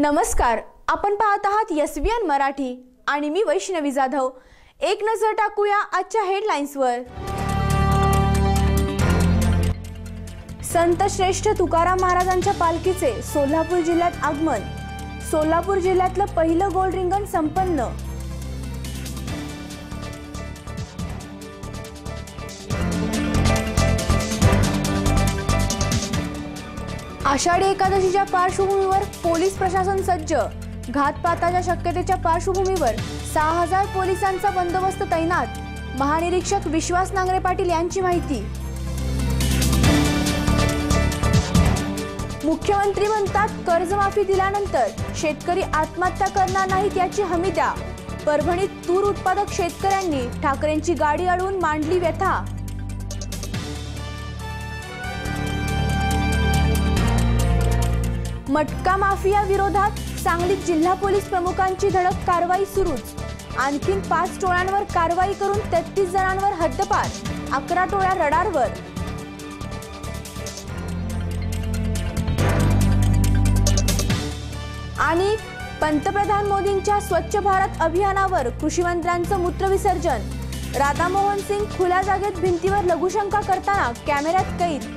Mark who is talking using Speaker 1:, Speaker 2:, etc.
Speaker 1: नमस्कार आपण पाहत आहात एस बी एन मराठी आणि मी वैष्णवी जाधव. एक नजर टाकूया आजच्या हेडलाईन्सवर संत श्रेष्ठ तुकाराम महाराजांच्या पालखीचे सोलापूर जिल्ह्यात आगमन. सोलापूर जिल्ह्यातलं पहिलं गोल्ड रिंगण संपन्न. आषाढी एकादशीच्या पार्श्वभूमीवर पोलीस प्रशासन सज्ज. घातपाताच्या शक्यतेच्या पार्श्वभूमीवर सहा हजार पोलिसांचा बंदोबस्त तैनात. महानिरीक्षक विश्वास नांगरे पाटील यांची माहिती. मुख्यमंत्री म्हणतात कर्जमाफी दिल्यानंतर शेतकरी आत्महत्या करणार नाहीत याची हमी द्या. परभणीत तूर उत्पादक शेतकऱ्यांनी ठाकरेंची गाडी अडवून मांडली व्यथा. मटका माफिया विरोधात सांगलीत जिल्हा पोलीस प्रमुखांची धडक कारवाई सुरूच. आणखीन पाच टोळ्यांवर कारवाई करून तेहतीस जणांवर हद्दपार अकरा टोळ्या रडारवर. आणि पंतप्रधान मोदींच्या स्वच्छ भारत अभियानावर कृषीमंत्र्यांचं मूत्रविसर्जन. राधामोहन सिंग खुल्या जागेत भिंतीवर लघुशंका करताना कॅमेऱ्यात कैद